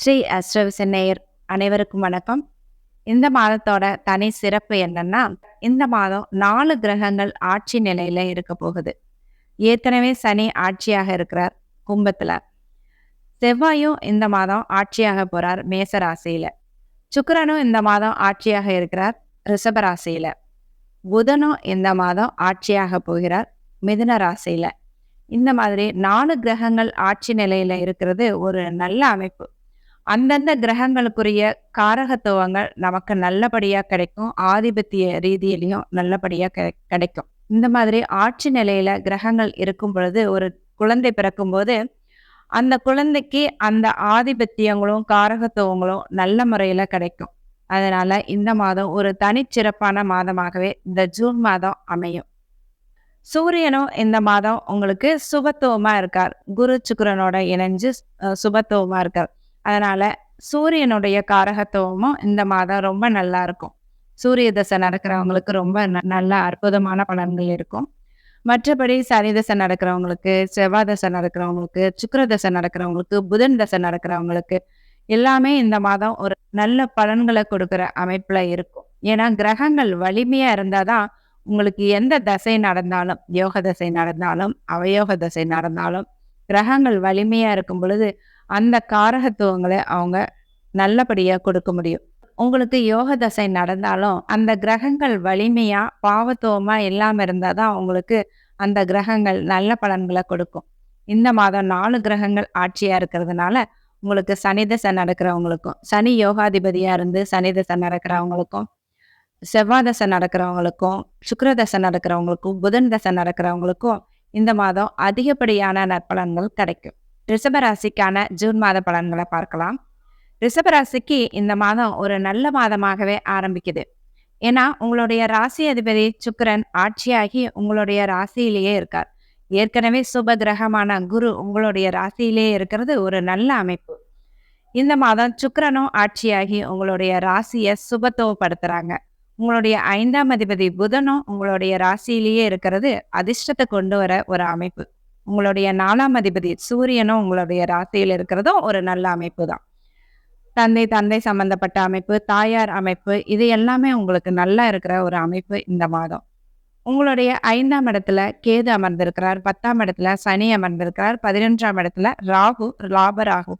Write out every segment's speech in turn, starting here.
ஸ்ரீ அஸ்ரவிசன் சென்னையர் அனைவருக்கும் வணக்கம். இந்த மாதத்தோட தனி சிறப்பு என்னன்னா இந்த மாதம் நாலு கிரகங்கள் ஆட்சி நிலையில இருக்க போகுது. ஏற்கனவே சனி ஆட்சியாக இருக்கிறார் கும்பத்துல. செவ்வாயும் இந்த மாதம் ஆட்சியாக போறார் மேச ராசியில. இந்த மாதம் ஆட்சியாக இருக்கிறார் ரிஷப ராசியில. புதனும் இந்த மாதம் ஆட்சியாக போகிறார் மிதுன ராசியில. இந்த மாதிரி நாலு கிரகங்கள் ஆட்சி நிலையில இருக்கிறது ஒரு நல்ல அமைப்பு. அந்தந்த கிரகங்களுக்குரிய காரகத்துவங்கள் நமக்கு நல்லபடியாக கிடைக்கும். ஆதிபத்திய ரீதியிலையும் நல்லபடியாக கிடை- கிடைக்கும். இந்த மாதிரி ஆட்சி நிலையில கிரகங்கள் இருக்கும் பொழுது ஒரு குழந்தை பிறக்கும்போது அந்த குழந்தைக்கு அந்த ஆதிபத்தியங்களும் காரகத்துவங்களும் நல்ல முறையில கிடைக்கும். அதனால இந்த மாதம் ஒரு தனிச்சிறப்பான மாதமாகவே இந்த ஜூன் மாதம் அமையும். சூரியனும் இந்த மாதம் உங்களுக்கு சுபத்துவமா இருக்கார். குரு சுக்கரனோட இணைஞ்சு சுபத்துவமா இருக்கார். அதனால் சூரியனுடைய காரகத்துவமும் இந்த மாதம் ரொம்ப நல்லா இருக்கும். சூரிய தசை நடக்கிறவங்களுக்கு ரொம்ப ந- நல்ல அற்புதமான பலன்கள் இருக்கும். மற்றபடி சனி தசை நடக்கிறவங்களுக்கு செவ்வாய் தசை நடக்கிறவங்களுக்கு சுக்கர தசை நடக்கிறவங்களுக்கு புதன் தசை நடக்கிறவங்களுக்கு எல்லாமே இந்த மாதம் ஒரு நல்ல பலன்களை கொடுக்குற அமைப்பில் இருக்கும். ஏன்னா கிரகங்கள் வலிமையாக இருந்தால் தான் உங்களுக்கு எந்த தசை நடந்தாலும் யோக தசை நடந்தாலும் அவயோக தசை நடந்தாலும் கிரகங்கள் வலிமையாக இருக்கும் பொழுது அந்த காரகத்துவங்களை அவங்க நல்லபடியாக கொடுக்க முடியும். உங்களுக்கு யோக தசை நடந்தாலும் அந்த கிரகங்கள் வலிமையாக பாவத்துவமாக இல்லாமல் இருந்தால் தான் உங்களுக்கு அந்த கிரகங்கள் நல்ல பலன்களை கொடுக்கும். இந்த மாதம் நாலு கிரகங்கள் ஆட்சியாக இருக்கிறதுனால உங்களுக்கு சனி தசை நடக்கிறவங்களுக்கும் சனி யோகாதிபதியாக இருந்து சனி தசை நடக்கிறவங்களுக்கும் செவ்வாய் தசை நடக்கிறவங்களுக்கும் சுக்கர தசை நடக்கிறவங்களுக்கும் புதன் தசை நடக்கிறவங்களுக்கும் இந்த மாதம் அதிகப்படியான நற்பலன்கள் கிடைக்கும். ரிஷபராசிக்கான ஜூன் மாத பலன்களை பார்க்கலாம். ரிஷபராசிக்கு இந்த மாதம் ஒரு நல்ல மாதமாகவே ஆரம்பிக்குது. ஏன்னா உங்களுடைய ராசி அதிபதி சுக்கரன் ஆட்சியாகி உங்களுடைய ராசியிலேயே இருக்கார். ஏற்கனவே சுப கிரகமான குரு உங்களுடைய ராசியிலேயே இருக்கிறது ஒரு நல்ல அமைப்பு. இந்த மாதம் சுக்கரனும் ஆட்சியாகி உங்களுடைய ராசியை சுபத்துவப்படுத்துறாங்க. உங்களுடைய ஐந்தாம் அதிபதி புதனும் உங்களுடைய ராசியிலேயே இருக்கிறது அதிர்ஷ்டத்தை கொண்டு வர ஒரு அமைப்பு. உங்களுடைய நாலாம் அதிபதி சூரியனும் உங்களுடைய ராசியில் இருக்கிறதும் ஒரு நல்ல அமைப்பு தான் தந்தை தந்தை சம்பந்தப்பட்ட அமைப்பு தாயார் அமைப்பு இது எல்லாமே உங்களுக்கு நல்லா இருக்கிற ஒரு அமைப்பு இந்த மாதம். உங்களுடைய ஐந்தாம் இடத்துல கேது அமர்ந்திருக்கிறார் பத்தாம் இடத்துல சனி அமர்ந்திருக்கிறார் பதினொன்றாம் இடத்துல ராகு லாப ராகு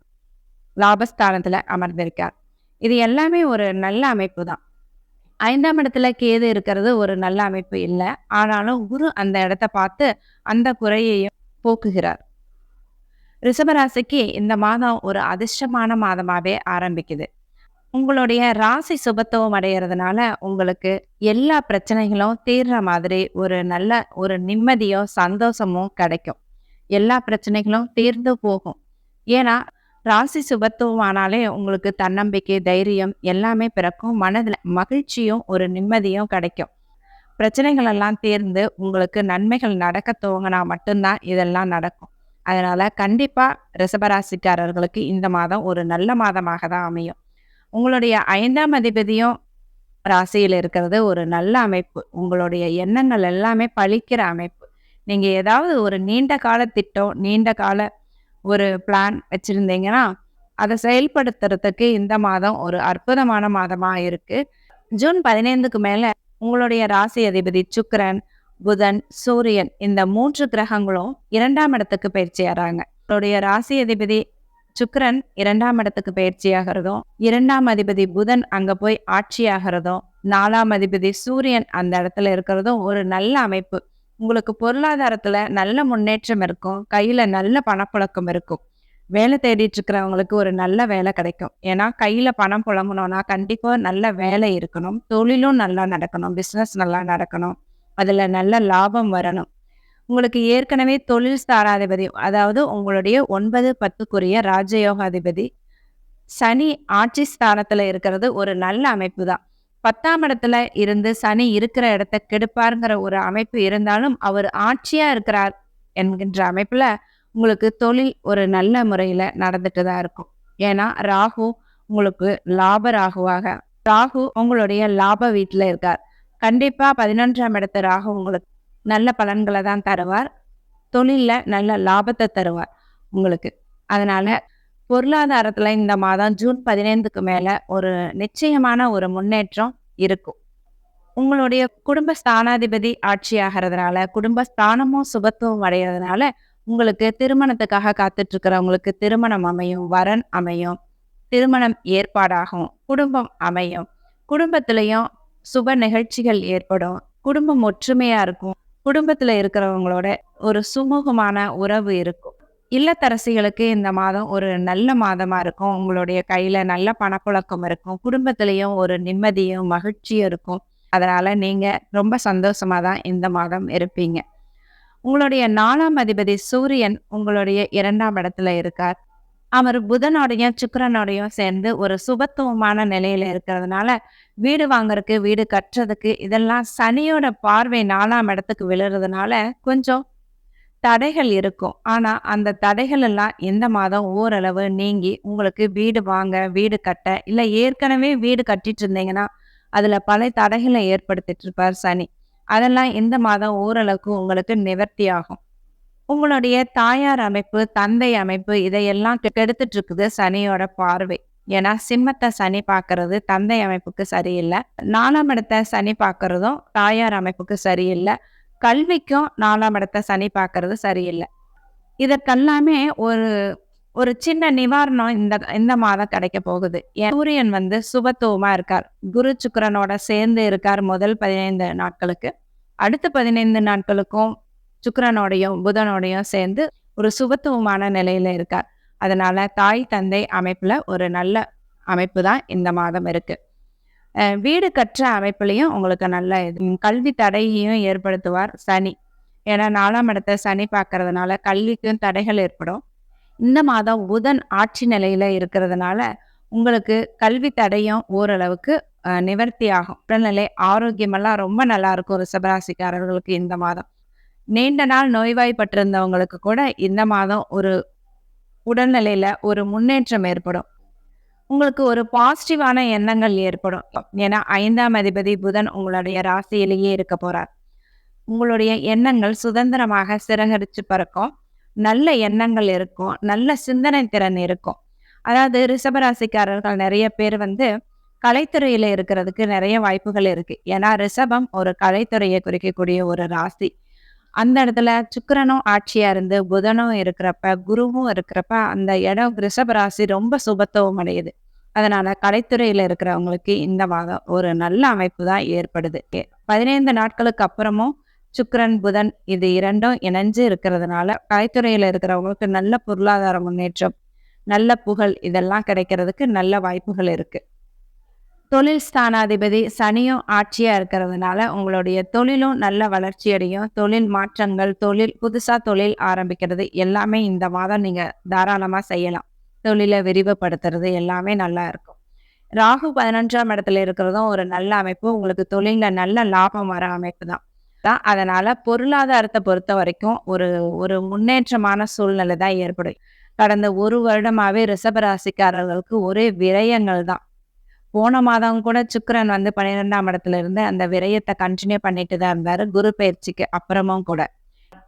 லாபஸ்தானத்துல அமர்ந்திருக்கார். இது எல்லாமே ஒரு நல்ல அமைப்பு தான் ஐந்தாம் இடத்துல கேது இருக்கிறது ஒரு நல்ல அமைப்பு இல்லை. ஆனாலும் குரு அந்த இடத்த பார்த்து அந்த குறையையும் போக்குகிறார். ரிஷபராசிக்கு இந்த மாதம் ஒரு அதிர்ஷ்டமான மாதமாகவே ஆரம்பிக்குது. உங்களுடைய ராசி சுபத்துவம் அடைகிறதுனால உங்களுக்கு எல்லா பிரச்சனைகளும் தீர்ற மாதிரி ஒரு நல்ல ஒரு நிம்மதியும் சந்தோஷமும் கிடைக்கும். எல்லா பிரச்சனைகளும் தீர்ந்து போகும். ஏன்னா ராசி சுபத்துவம் ஆனாலே உங்களுக்கு தன்னம்பிக்கை தைரியம் எல்லாமே பிறக்கும். மனதில் மகிழ்ச்சியும் ஒரு நிம்மதியும் கிடைக்கும். பிரச்சனைகள் எல்லாம் தேர்ந்து உங்களுக்கு நன்மைகள் நடக்க துவங்கினா மட்டும்தான் இதெல்லாம் நடக்கும். அதனால கண்டிப்பா ரிசபராசிக்காரர்களுக்கு இந்த மாதம் ஒரு நல்ல மாதமாக தான் அமையும். உங்களுடைய ஐந்தாம் அதிபதியும் ராசியில் இருக்கிறது ஒரு நல்ல அமைப்பு. உங்களுடைய எண்ணங்கள் எல்லாமே பழிக்கிற அமைப்பு. நீங்க ஏதாவது ஒரு நீண்ட கால திட்டம் நீண்ட கால ஒரு பிளான் வச்சிருந்தீங்கன்னா அதை செயல்படுத்துறதுக்கு இந்த மாதம் ஒரு அற்புதமான மாதமா இருக்கு. ஜூன் பதினைந்துக்கு மேல உங்களுடைய ராசி அதிபதி சுக்கரன் புதன் சூரியன் இந்த மூன்று கிரகங்களும் இரண்டாம் இடத்துக்கு பயிற்சியாகிறாங்க உங்களுடைய ராசி அதிபதி சுக்கரன் இரண்டாம் இடத்துக்கு பயிற்சியாகிறதும் இரண்டாம் அதிபதி புதன் அங்க போய் ஆட்சியாகிறதும் நாலாம் அதிபதி சூரியன் அந்த இடத்துல இருக்கிறதும் ஒரு நல்ல அமைப்பு. உங்களுக்கு பொருளாதாரத்துல நல்ல முன்னேற்றம் இருக்கும் கையில நல்ல பணப்புழக்கம் இருக்கும். வேலை தேடிட்டு இருக்கிறவங்களுக்கு ஒரு நல்ல வேலை கிடைக்கும். ஏன்னா கையில பணம் புலம்பணும்னா கண்டிப்பா நல்ல வேலை இருக்கணும். தொழிலும் நல்லா நடக்கணும். பிசினஸ் நல்லா நடக்கணும். அதுல நல்ல லாபம் வரணும். உங்களுக்கு ஏற்கனவே தொழில் ஸ்தாராதிபதி அதாவது உங்களுடைய ஒன்பது பத்துக்குரிய ராஜயோகாதிபதி சனி ஆட்சி ஸ்தானத்துல இருக்கிறது ஒரு நல்ல அமைப்பு தான். பத்தாம் இடத்துல இருந்து சனி இருக்கிற இடத்த கெடுப்பாருங்கிற ஒரு அமைப்பு இருந்தாலும் அவர் ஆட்சியா இருக்கிறார் என்கின்ற அமைப்புல உங்களுக்கு தொழில் ஒரு நல்ல முறையில நடந்துட்டு தான் இருக்கும். ஏன்னா ராகு உங்களுக்கு லாப ராகுவாக ராகு உங்களுடைய லாப வீட்டில் இருக்கார். கண்டிப்பாக பதினொன்றாம் இடத்து ராகு உங்களுக்கு நல்ல பலன்களை தான் தருவார். தொழிலில் நல்ல லாபத்தை தருவார் உங்களுக்கு. அதனால பொருளாதாரத்தில் இந்த மாதம் ஜூன் பதினைந்துக்கு மேலே ஒரு நிச்சயமான ஒரு முன்னேற்றம் இருக்கும். உங்களுடைய குடும்ப ஸ்தானாதிபதி ஆட்சி ஆகிறதுனால குடும்ப ஸ்தானமும் சுபத்துவம் அடைகிறதுனால உங்களுக்கு திருமணத்துக்காக காத்துட்டு இருக்கிறவங்களுக்கு திருமணம் அமையும் வரன் அமையும் திருமணம் ஏற்பாடாகும் குடும்பம் அமையும். குடும்பத்திலையும் சுப நிகழ்ச்சிகள் ஏற்படும். குடும்பம் ஒற்றுமையா இருக்கும். குடும்பத்துல இருக்கிறவங்களோட ஒரு சுமூகமான உறவு இருக்கும். இல்லத்தரசிகளுக்கு இந்த மாதம் ஒரு நல்ல மாதமா இருக்கும். உங்களுடைய கையில நல்ல பணப்புழக்கம் இருக்கும். குடும்பத்திலையும் ஒரு நிம்மதியும் மகிழ்ச்சியும் இருக்கும். அதனால நீங்க ரொம்ப சந்தோஷமா தான் இந்த மாதம் இருப்பீங்க. உங்களுடைய நாலாம் அதிபதி சூரியன் உங்களுடைய இரண்டாம் இடத்துல இருக்கார். அவர் புதனோடையும் சுக்கரனோடையும் சேர்ந்து ஒரு சுபத்துவமான நிலையில இருக்கிறதுனால வீடு வாங்குறதுக்கு வீடு கட்டுறதுக்கு இதெல்லாம் சனியோட பார்வை நாலாம் இடத்துக்கு விழுறதுனால கொஞ்சம் தடைகள் இருக்கும். ஆனா அந்த தடைகள் எல்லாம் எந்த மாதம் ஓரளவு நீங்கி உங்களுக்கு வீடு வாங்க வீடு கட்ட இல்லை ஏற்கனவே வீடு கட்டிட்டு இருந்தீங்கன்னா அதுல பல தடைகளை ஏற்படுத்திட்டு இருப்பார் சனி. அதெல்லாம் இந்த மாதம் ஓரளவுக்கு உங்களுக்கு நிவர்த்தி ஆகும். உங்களுடைய தாயார் அமைப்பு தந்தை அமைப்பு இதையெல்லாம் கெடுத்துட்டு இருக்குது சனியோட பார்வை. ஏன்னா சிம்மத்தை சனி பார்க்கறது தந்தை அமைப்புக்கு சரியில்லை. நாலாம் இடத்தை சனி பார்க்கறதும் தாயார் அமைப்புக்கு சரியில்லை. கல்விக்கும் நாலாம் இடத்தை சனி பார்க்கறது சரியில்லை. இதற்கெல்லாமே ஒரு ஒரு சின்ன நிவாரணம் இந்த இந்த மாதம் கிடைக்க போகுது. சூரியன் வந்து சுபத்துவமா இருக்கார். குரு சுக்கரனோட சேர்ந்து இருக்கார் முதல் பதினைந்து நாட்களுக்கு. அடுத்த பதினைந்து நாட்களுக்கும் சுக்கரனோடையும் புதனோடையும் சேர்ந்து ஒரு சுபத்துவமான நிலையில இருக்கார். அதனால தாய் தந்தை அமைப்புல ஒரு நல்ல அமைப்பு தான் இந்த மாதம் இருக்கு. வீடு கற்ற அமைப்புலையும் உங்களுக்கு நல்ல கல்வி தடையையும் ஏற்படுத்துவார் சனி. ஏன்னா நாலாம் இடத்த சனி பார்க்கறதுனால கல்விக்கும் தடைகள் ஏற்படும். இந்த மாதம் புதன் ஆட்சி நிலையில இருக்கிறதுனால உங்களுக்கு கல்வி தடையும் ஓரளவுக்கு நிவர்த்தி ஆகும். உடல்நிலை ஆரோக்கியமெல்லாம் ரொம்ப நல்லா இருக்கும் ரிஷபராசிக்காரர்களுக்கு இந்த மாதம். நீண்ட நாள் நோய்வாய்ப்பட்டிருந்தவங்களுக்கு கூட இந்த மாதம் ஒரு உடல்நிலையில ஒரு முன்னேற்றம் ஏற்படும். உங்களுக்கு ஒரு பாசிட்டிவான எண்ணங்கள் ஏற்படும். ஏன்னா ஐந்தாம் அதிபதி புதன் உங்களுடைய ராசியிலேயே இருக்க போறார். உங்களுடைய எண்ணங்கள் சுதந்திரமாக சிறகடிச்சு பறக்கும். நல்ல எண்ணங்கள் இருக்கும் நல்ல சிந்தனை திறன் இருக்கும். அதாவது ரிஷபராசிக்காரர்கள் நிறைய பேர் வந்து கலைத்துறையில இருக்கிறதுக்கு நிறைய வாய்ப்புகள் இருக்கு. ஏன்னா ரிஷபம் ஒரு கலைத்துறையை குறிக்கக்கூடிய ஒரு ராசி. அந்த இடத்துல சுக்கரனும் ஆட்சியா இருந்து புதனும் இருக்கிறப்ப குருவும் இருக்கிறப்ப அந்த இடம் ரிஷப ராசி ரொம்ப சுபத்துவம் அடையுது. அதனால கலைத்துறையில இருக்கிறவங்களுக்கு இந்த மாதம் ஒரு நல்ல அமைப்பு தான் ஏற்படுது. பதினைந்து நாட்களுக்கு அப்புறமும் சுக்கரன் புதன் இது இரண்டும் இணைஞ்சு இருக்கிறதுனால கலைத்துறையில இருக்கிறவங்களுக்கு நல்ல பொருளாதார முன்னேற்றம் நல்ல புகழ் இதெல்லாம் கிடைக்கிறதுக்கு நல்ல வாய்ப்புகள் இருக்கு. தொழில் ஸ்தானாதிபதி சனியும் ஆட்சியா இருக்கிறதுனால உங்களுடைய தொழிலும் நல்ல வளர்ச்சி அடையும். தொழில் மாற்றங்கள் தொழில் புதுசா தொழில் ஆரம்பிக்கிறது எல்லாமே இந்த மாதம் நீங்க தாராளமா செய்யலாம். தொழிலை விரிவுபடுத்துறது எல்லாமே நல்லா இருக்கும். ராகு பதினஞ்சாம் இடத்துல இருக்கிறதும் ஒரு நல்ல அமைப்பு. உங்களுக்கு தொழில நல்ல லாபம் வர அமைப்பு தான். தான். அதனால பொருளாதாரத்தை பொறுத்த வரைக்கும் ஒரு ஒரு முன்னேற்றமான சூழ்நிலை தான் ஏற்படும். கடந்த ஒரு வருடமாவே ரிஷபராசிக்காரர்களுக்கு ஒரே விரயங்கள் தான். போன மாதம் கூட சுக்கரன் வந்து பன்னிரெண்டாம் இடத்துல இருந்து அந்த விரயத்தை கண்டினியூ பண்ணிட்டு தான் இருந்தாரு குரு பயிற்சிக்கு அப்புறமும் கூட.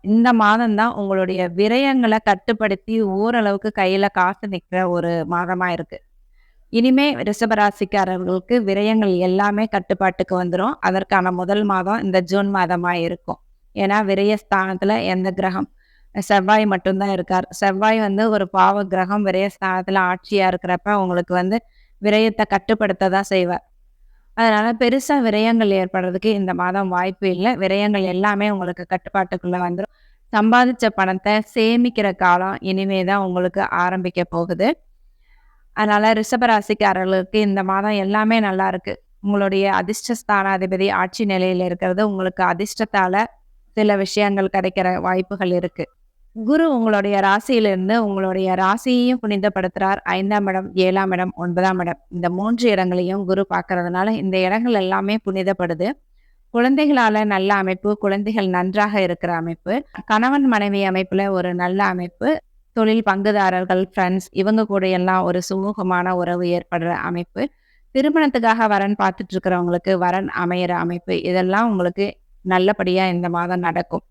இந்த மாதம் தான் உங்களுடைய விரயங்களை கட்டுப்படுத்தி ஓரளவுக்கு கையில காசு நிற்கிற ஒரு மாதமா இருக்கு. இனிமே ரிஷபராசிக்காரர்களுக்கு விரயங்கள் எல்லாமே கட்டுப்பாட்டுக்கு வந்துடும் அதற்கான முதல் மாதம் இந்த ஜூன் மாதமா இருக்கும். ஏன்னா விரயஸ்தானத்துல எந்த கிரகம்? செவ்வாய் மட்டும்தான் இருக்கார். செவ்வாய் வந்து ஒரு பாவ கிரகம். விரயஸ்தானத்துல ஆட்சியா இருக்கிறப்ப உங்களுக்கு வந்து விரயத்தை கட்டுப்படுத்த தான் செய்வார். அதனால பெருசா விரயங்கள் ஏற்படுறதுக்கு இந்த மாதம் வாய்ப்பு இல்லை. விரயங்கள் எல்லாமே உங்களுக்கு கட்டுப்பாட்டுக்குள்ள வந்துடும் சம்பாதிச்ச பணத்தை சேமிக்கிற காலம் இனிமே தான் உங்களுக்கு ஆரம்பிக்க போகுது. அதனால ரிஷபராசிக்காரர்களுக்கு இந்த மாதம் எல்லாமே நல்லா இருக்கு. உங்களுடைய அதிர்ஷ்ட ஸ்தானாதிபதி ஆட்சி நிலையில இருக்கிறது. உங்களுக்கு அதிர்ஷ்டத்தால சில விஷயங்கள் கிடைக்கிற வாய்ப்புகள் இருக்கு. குரு உங்களுடைய ராசியிலிருந்து உங்களுடைய ராசியையும் புனிதப்படுத்துறார். ஐந்தாம் இடம் ஏழாம் இடம் ஒன்பதாம் இடம். இந்த மூன்று இடங்களையும் குரு பார்க்கறதுனால இந்த இடங்கள் எல்லாமே புனிதப்படுது. குழந்தைகளால நல்ல அமைப்பு குழந்தைகள் நன்றாக இருக்கிற அமைப்பு. கணவன் மனைவி அமைப்புல ஒரு நல்ல அமைப்பு. தொழில் பங்குதாரர்கள் ஃப்ரெண்ட்ஸ் இவங்க கூட எல்லாம் ஒரு சுமூகமான உறவு ஏற்படுற அமைப்பு. திருமணத்துக்காக வரன் பார்த்துட்டு இருக்கிறவங்களுக்கு வரன் அமையிற அமைப்பு. இதெல்லாம் உங்களுக்கு நல்லபடியா இந்த மாதம் நடக்கும்.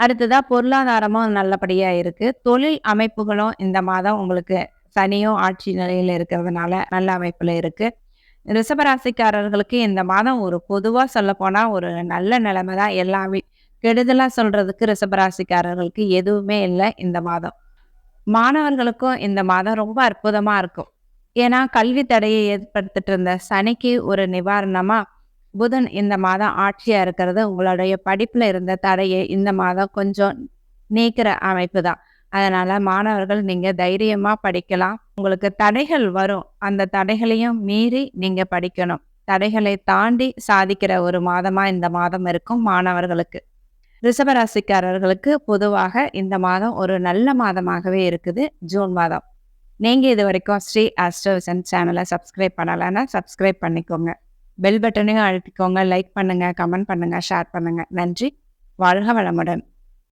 அடுத்ததா பொருளாதாரமும் நல்லபடியா இருக்கு. தொழில் அமைப்புகளும் இந்த மாதம் உங்களுக்கு சனியும் ஆட்சி நிலையில இருக்கிறதுனால நல்ல அமைப்புல இருக்கு. ரிசபராசிக்காரர்களுக்கு இந்த மாதம் ஒரு பொதுவாக சொல்ல போனால் ஒரு நல்ல நிலைமை தான் எல்லாமே கெடுதலாக சொல்கிறதுக்கு ரிசபராசிக்காரர்களுக்கு எதுவுமே இல்லை இந்த மாதம். மாணவர்களுக்கும் இந்த மாதம் ரொம்ப அற்புதமாக இருக்கும். ஏன்னா கல்வி தடையை ஏற்படுத்திட்டு இருந்த சனிக்கு ஒரு நிவாரணமாக புதன் இந்த மாதம் ஆட்சியாக இருக்கிறது. உங்களுடைய படிப்பில் இருந்த தடையை இந்த மாதம் கொஞ்சம் நீக்கிற அமைப்பு தான். அதனால் மாணவர்கள் நீங்கள் தைரியமாக படிக்கலாம். உங்களுக்கு தடைகள் வரும். அந்த தடைகளையும் மீறி நீங்கள் படிக்கணும். தடைகளை தாண்டி சாதிக்கிற ஒரு மாதமாக இந்த மாதம் இருக்கும் மாணவர்களுக்கு. ரிஷபராசிக்காரர்களுக்கு பொதுவாக இந்த மாதம் ஒரு நல்ல மாதமாகவே இருக்குது ஜூன் மாதம். நீங்கள் இது வரைக்கும் ஸ்ரீ ஆஸ்ட்ரோவிசன் சேனலை சப்ஸ்கிரைப் பண்ணலைன்னா சப்ஸ்கிரைப் பண்ணிக்கோங்க. பெல் பட்டனையும் அழுத்திக்கோங்க லைக் பண்ணுங்கள் கமெண்ட் பண்ணுங்கள் ஷேர் பண்ணுங்கள் நன்றி. வாழ்க வளமுடன்.